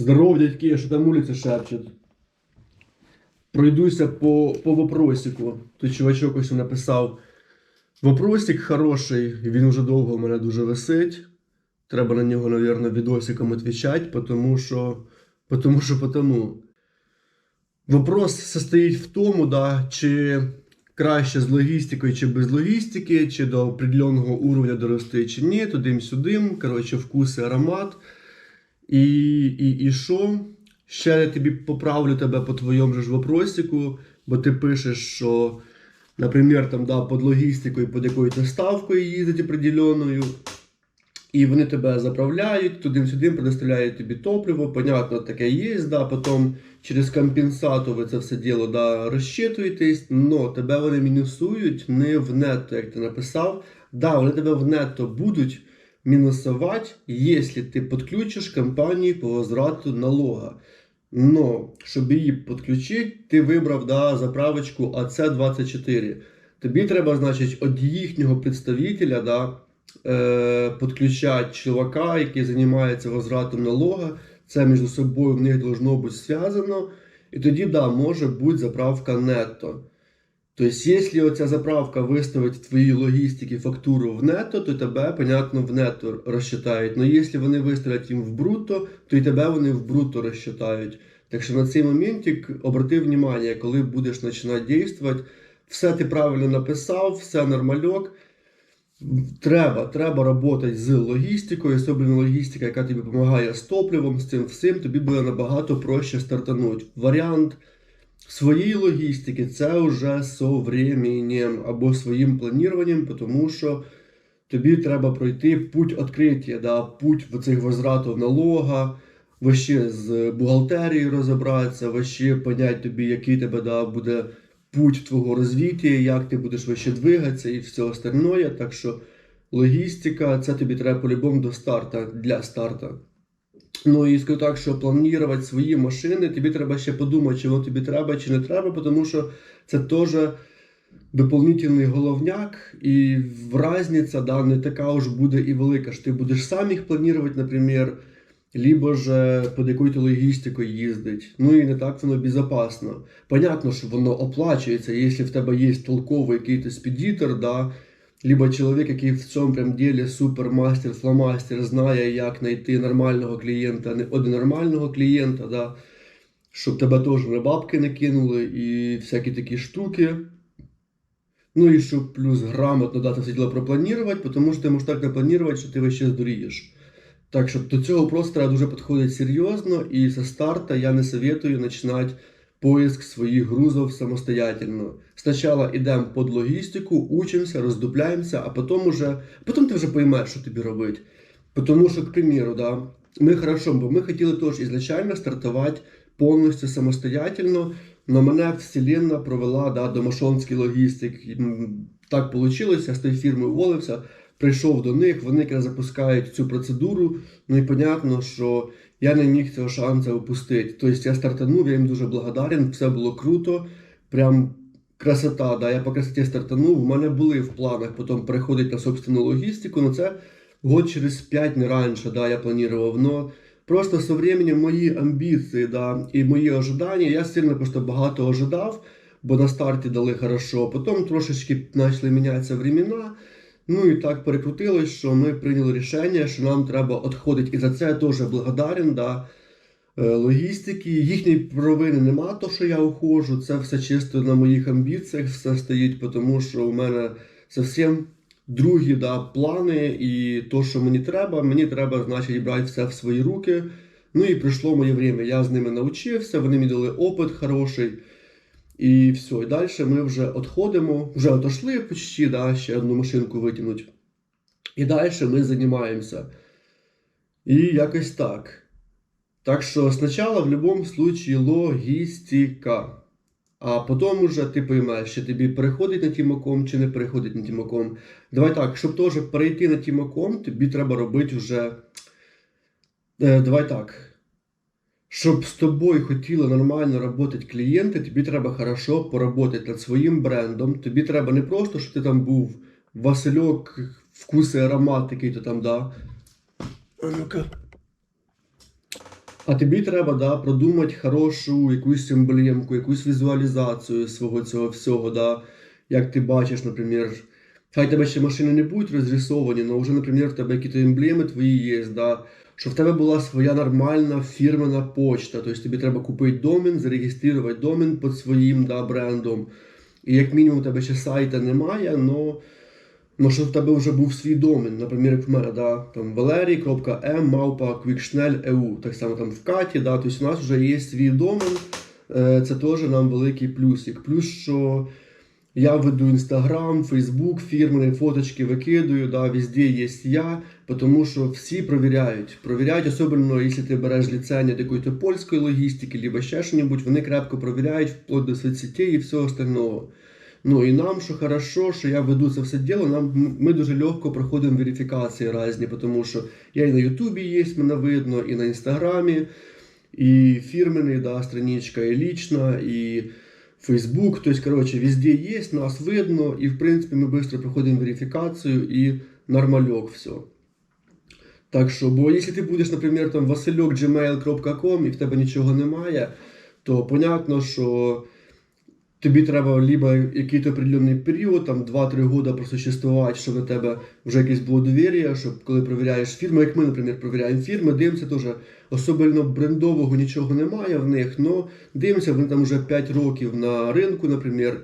Здорово, дядьки, що там вулиця шепчет. Пройдуся по, по вопросику. Тут чувачок ось написав. Вопросик хороший, він вже довго у мене дуже висить. Треба на нього, мабуть, відосиком відповідати, тому що. Потому що потому. Вопрос состоїть в тому, да, чи краще з логістикою, чи без логістики, чи до определеного уровня дорости, чи ні, тудим-сюдим. Коротше, вкус і аромат. І, і, і що? Ще я тобі поправлю тебе по твоєму ж вопросику, бо ти пишеш, що, наприклад, там, да, під логістикою, під якоюсь ставкою їздить определеною, і вони тебе заправляють, туди-сюди предоставляють тобі топливо, понятно, таке є, да, потім через компенсатор ви це все діло да, розчитуєтесь, але тебе вони мінусують не в нетто, як ти написав. Да, вони тебе в нетто будуть мінусувати, якщо ти підключиш компанію по возврату налога. Но, щоб її підключити, ти вибрав да, заправочку АЦ24. Тобі треба, значить, від їхнього представителя да, е, підключати чувака, який займається возвратом налога. Це між собою в них должно бути зв'язано. І тоді, да, може бути заправка нетто. Тобто, якщо оця заправка виставить в твоїй логістиці фактуру в нетто, то тебе, понятно, в нетто розчитають. Но якщо вони виставлять їм в брутто, то і тебе вони в брутто розчитають. Так що на цей моментик обрати внимание, коли будеш починати діяти, все ти правильно написав, все нормальок. Треба, треба працювати з логістикою, особливо логістика, яка тобі допомагає з топливом, з цим всім, тобі буде набагато проще стартанути. Варіант своєї логістики це вже со временем або своїм плануванням, тому що тобі треба пройти путь відкриття, да, путь цих возвратів налога, вообще з бухгалтерією розібратися, вообще понять тобі, який тебе да, буде путь твого розвиття, як ти будеш вообще двигатися і все остальное. Так що логістика, це тобі треба по-любому до старта, для старта. Ну і скажу так, що планувати свої машини, тобі треба ще подумати, чи воно тобі треба, чи не треба, тому що це теж доповнительний головняк, і разниця да, не така уж буде і велика. що Ти будеш сам їх планувати, наприклад, либо ж під якою логістикою їздить. Ну і не так воно безпечно. Понятно, що воно оплачується, якщо в тебе є толковий якийсь спедітор, да, либо чоловік, який в цьому прям ділі супермастер, фломастер, знає, як знайти нормального клієнта, не один нормального клієнта, да, щоб тебе теж на бабки не кинули і всякі такі штуки. Ну і щоб плюс грамотно дати все діло пропланувати, тому що ти можеш так напланувати, що ти час здурієш. Так що до цього просто треба дуже підходити серйозно, і зі старта я не советую починати поиск своїх грузов самостоятельно. Спочатку йдемо під логістику, учимося, роздупляємося, а потім уже, потім ти вже поймеш, що тобі робити. Тому що, к примеру, да, ми хорошо, бо ми хотіли теж ізначально стартувати повністю самостоятельно, но мене вселенна провела да, до Машонський логістик. Так вийшло, я з тієї фірми уволився, прийшов до них, вони якраз запускають цю процедуру. Ну і понятно, що я не міг цього шансу упустити. Тобто я стартанув, я їм дуже благодарен, все було круто. Прям красота, да, я по красоті стартанув. У мене були в планах потім переходити на собственну логістику, але це год через 5 не раніше, да, я планував. Но просто со временем мої амбіції, да, і мої ожидання, я сильно просто багато ожидав, бо на старті дали хорошо, потім трошечки почали мінятися времена. Ну і так перекрутилось, що ми прийняли рішення, що нам треба відходити. І за це я теж благодарен. Да. Е, Логістики, їхньої провини нема, то що я ухожу. Це все чисто на моїх амбіціях, все стоїть, тому що у мене зовсім другі да, плани, і то, що мені треба, мені треба, значить, брати все в свої руки. Ну і прийшло моє время. Я з ними навчився, вони мені дали опит хороший. І все, і далі ми вже відходимо, вже отошли почти, да, ще одну машинку витягнуть. І далі ми займаємося. І якось так. Так що спочатку в будь-якому випадку логістика. А потім уже ти поймеш, чи тобі переходить на тімаком, чи не переходить на тімаком. Давай так, щоб теж перейти на тімаком, тобі треба робити вже. Е, давай так. Щоб з тобою хотіли нормально працювати клієнти, тобі треба хорошо поработати над своїм брендом. Тобі треба не просто, щоб ти там був Васильок, вкус і аромат, який ти там да. А ну-ка. А тобі треба да, продумати хорошу якусь емблемку, якусь візуалізацію свого цього всього, да, як ти бачиш, наприклад, хай тебе ще машини не будуть розрисовані, але вже, наприклад, в тебе якісь емблеми твої є, да, щоб в тебе була своя нормальна фірмена почта. Тобто тобі треба купити домен, зареєструвати домен під своїм да, брендом. І як мінімум у тебе ще сайта немає, але Ну, що в тебе вже був свій домен, наприклад, як в мене, да, там valeri.m, мавпа, quickschnell.eu, так само там в Каті, да, тобто у нас вже є свій домен, е, це теж нам великий плюсик. Плюс, що я веду Інстаграм, Фейсбук, фірмені фоточки викидаю, да, везде є я, тому що всі провіряють. Провіряють, особливо, якщо ти береш ліцензію до якоїсь польської логістики, або ще щось, вони крепко провіряють, вплоть до соцсетей і всього остального. Ну і нам, що хорошо, що я веду це все діло, нам ми дуже легко проходимо верифікації різні, тому що я і на Ютубі є, мене видно, і на Інстаграмі, і фірменний, да, страничка, і лічна, і Фейсбук. Тобто, коротше, везде є, нас видно, і в принципі ми швидко проходимо верифікацію і нормальок все. Так що, бо якщо ти будеш, наприклад, там васильок.gmail.com і в тебе нічого немає, то понятно, що тобі треба либо якийсь определенний період, там 2-3 роки просуществувати, щоб у тебе вже якесь було довір'я, щоб коли перевіряєш фірми, як ми, наприклад, перевіряємо фірми, дивимося теж особливо брендового нічого немає в них, але дивимося, вони там вже 5 років на ринку, наприклад.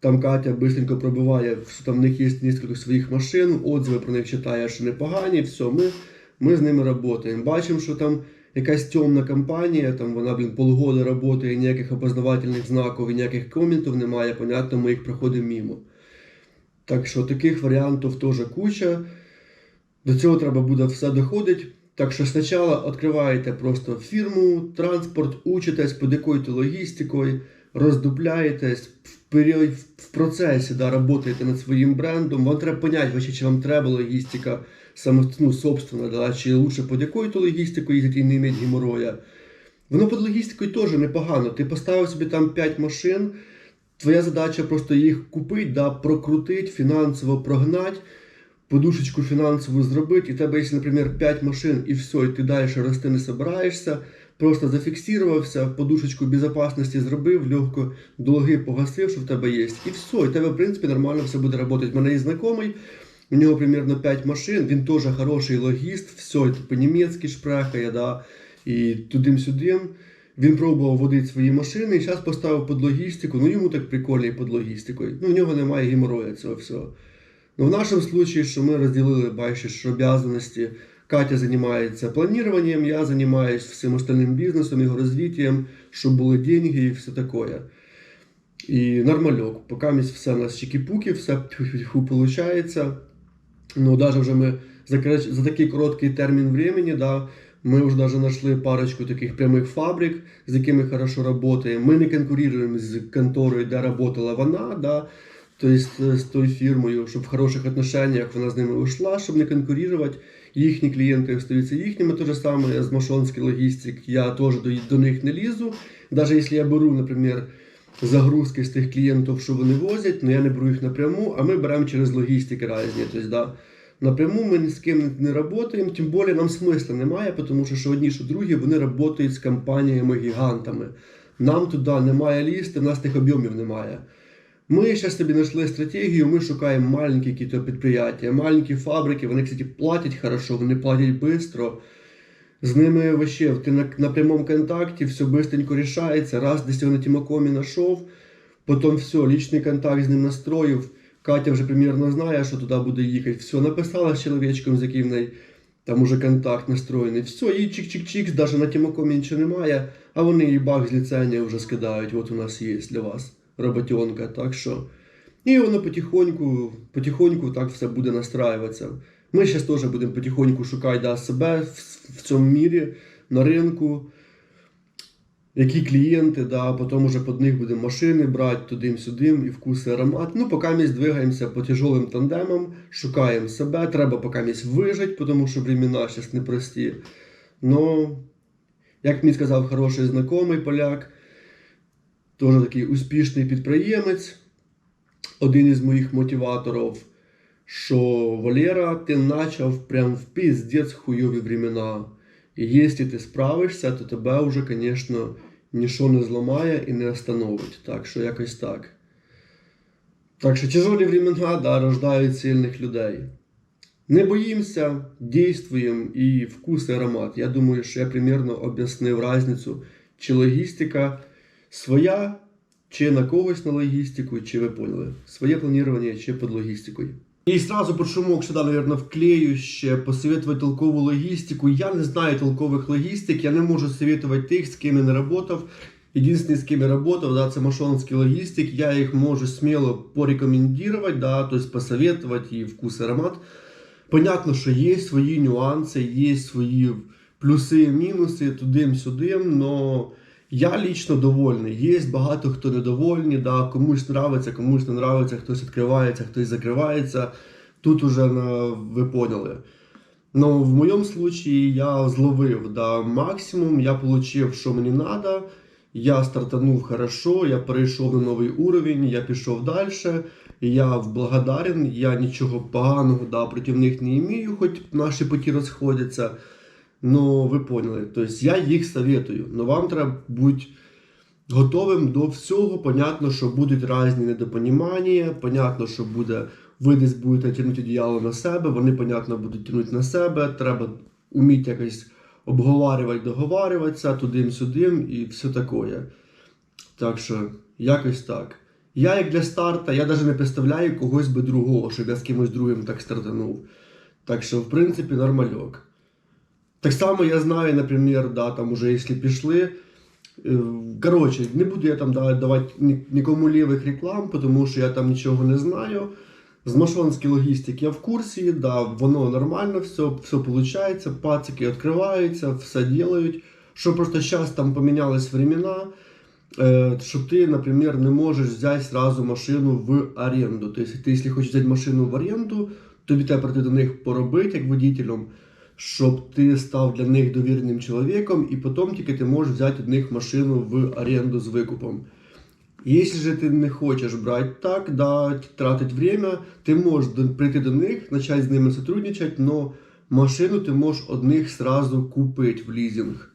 Там Катя бистренько пробиває, що там в них є кілька своїх машин, отзиви про них читає, що непогані, все, ми, ми з ними працюємо. Бачимо, що там якась темна компанія, там вона, блін, полгода працює, ніяких опознавательних знаків і ніяких коментів немає, понятно, ми їх проходимо мимо. Так що таких варіантів теж куча. До цього треба буде все доходити. Так що спочатку відкриваєте просто фірму, транспорт, учитесь, подикуєте логістикою, роздупляєтесь, в, період, в процесі да, працюєте над своїм брендом. Вам треба поняти, вообще, чи вам треба логістика саме, ну, собственно, да, чи лучше под якою-то логістикою їздити і не мати геморроя. Воно під логістикою теж непогано. Ти поставив собі там 5 машин, твоя задача просто їх купити, да, прокрутити, фінансово прогнати, подушечку фінансову зробити. І тебе, якщо, наприклад, 5 машин і все, і ти далі рости не собираєшся, просто зафіксувався, подушечку безпечності зробив, легко долги погасив, що в тебе є. І все, і тебе, в принципі, нормально все буде працювати. У мене є знайомий. У нього примерно 5 машин, він теж хороший логіст, все по-німецьки шпрехає, да, і тудим-сюдим. Він пробував водити свої машини і зараз поставив під логістику. Ну йому так прикольно і під логістикою. Ну, в нього немає геморроя цього всього. Ну, в нашому случаї, що ми розділили, бачиш, обов'язаності. Катя займається плануванням, я займаюся всім остальним бізнесом, його розвиттям, щоб були деньги і все таке. І нормальок. Поки все у нас чики-пуки, все виходить. Ну, даже вже ми за, за такий короткий термін времени, да, ми вже даже знайшли парочку таких прямих фабрик, з якими хорошо працюємо. Ми не конкуруємо з конторою, де працювала вона, да, тобто з тою фірмою, щоб в хороших отношеннях вона з ними ушла, щоб не конкурувати. Їхні клієнти остаються їхніми. Те ж саме з Машонський логістик, я теж до, до них не лізу. Навіть якщо я беру, наприклад, загрузки з тих клієнтів, що вони возять, але я не беру їх напряму, а ми беремо через логістики різні. Тобто, да, напряму ми ні з ким не працюємо, тим більше нам смисла немає, тому що що одні, що другі, вони працюють з компаніями-гігантами. Нам туди немає лізти, в нас тих об'ємів немає. Ми зараз собі знайшли стратегію, ми шукаємо маленькі якісь підприємства, маленькі фабрики, вони, кстати, платять хорошо, вони платять швидко. З ними вообще ти на, на прямому контакті, все быстренько рішається. Раз десь його на Тімакомі знайшов, потім все, лічний контакт з ним настроїв. Катя вже примірно знає, що туди буде їхати. Все, написала з чоловічком, з яким неї там уже контакт настроєний. Все, і чик-чик-чик, навіть на Тімакомі нічого немає, а вони її бах з ліцензії вже скидають. От у нас є для вас роботенка. Так що. І воно потихоньку, потихоньку так все буде настраюватися. Ми зараз теж будемо потихоньку шукати да, себе в, в цьому мірі на ринку. Які клієнти, да, потім вже під них будемо машини брати туди-сюди і вкуси аромат. Ну, поки ми здвигаємося по тяжелим тандемам, шукаємо себе, треба поки ми вижити, тому що времена зараз непрості. Ну, як мені сказав хороший знайомий поляк, теж такий успішний підприємець, один із моїх мотиваторів що Валера, ти почав прям в піздець хуйові времена. І якщо ти справишся, то тебе вже, звісно, нічого не зламає і не остановить. Так що якось так. Так що тяжелі времена да, рождають сильних людей. Не боїмося, дійствуємо і вкус і аромат. Я думаю, що я примірно об'яснив різницю, чи логістика своя, чи на когось на логістику, чи ви поняли. Своє планування, чи під логістикою. І сразу под шумок сюда, наверное, вклею ще посоветовать толкову логістику. Я не знаю толкових логістик, я не можу советувати тих, з ким я не работав. Единственный, з ким я работал, да, це машонський логістик. Я їх можу сміло порекомендувати, да, то есть посоветовать і вкус, і аромат. Понятно, що є свої нюанси, є свої плюси і мінуси, тудим-сюдим, но я лично довольний. Є багато хто недовольні, да, комусь нравиться, комусь не нравиться, хтось відкривається, хтось закривається. Тут уже на, ви поняли. Но в моєму случаї я зловив да, максимум, я получив, що мені треба. Я стартанув хорошо, я перейшов на новий уровень, я пішов далі. Я благодарен, я нічого поганого да, проти них не имею, хоч наші путі розходяться. Ну, ви поняли. Тобто я їх советую. Но вам треба бути готовим до всього. Понятно, що будуть різні недопонімання, понятно, що буде, ви десь будете тягнути одіяло на себе, вони, понятно, будуть тягнути на себе. Треба вміти якось обговорювати, договарюватися, тудим-сюдим і все таке. Так що, якось так. Я як для старта, я навіть не представляю когось би другого, щоб я з кимось другим так стартанув. Так що, в принципі, нормальок. Так само я знаю, наприклад, да, там уже якщо пішли. е, Коротше, не буду я там да, давати нікому лівих реклам, тому що я там нічого не знаю. З машонської логістики я в курсі, да, воно нормально, все, все виходить, пацики відкриваються, все ділають. Що просто зараз там помінялись времена, е, що ти, наприклад, не можеш взяти сразу машину в оренду. Тобто, ти, якщо хочеш взяти машину в оренду, тобі треба прийти до них поробити як водителем, щоб ти став для них довіреним чоловіком, і потім тільки ти можеш взяти від них машину в оренду з викупом. Если же ты не хочешь брать так, да, тратить время, ты можешь прийти до них, начать з ними сотрудничать, но машину ти можеш од них сразу купити в лізинг.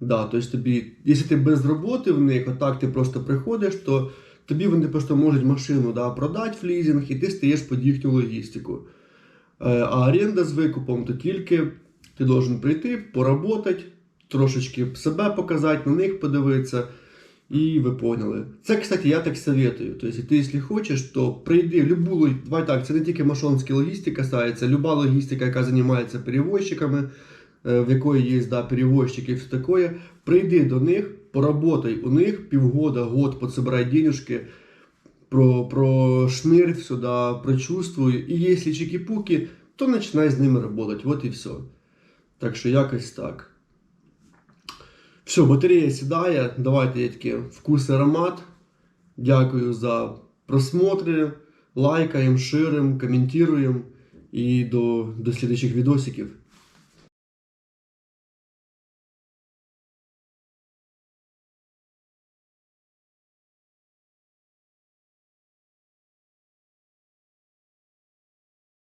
Да, то тобі, якщо ти без роботи в них, отак ти просто приходиш, то тобі вони просто можуть машину да, продати в лізинг, і ти стаєш під їхню логістику. Е, А оренда з викупом, то тільки ти должен прийти, поработати, трошечки себе показати, на них подивитися. І ви поняли. Це, кстати, я так советую. Тобто, ти, якщо хочеш, то прийди в любу Давай так, це не тільки машонська логістика касається, люба логістика, яка займається перевозчиками, е, в якої є да, перевозчики і все таке. Прийди до них, поработай у них півгода, год, подсобирай денежки, про, про шнир все, да, прочувствуй. І якщо чики-пуки, то починай з ними працювати. От і все. Так що якось так. Все, батарея сідає. Давайте я таки вкус і аромат. Дякую за просмотри. Лайкаємо, ширимо, коментуємо. І до, до слідчих відосиків.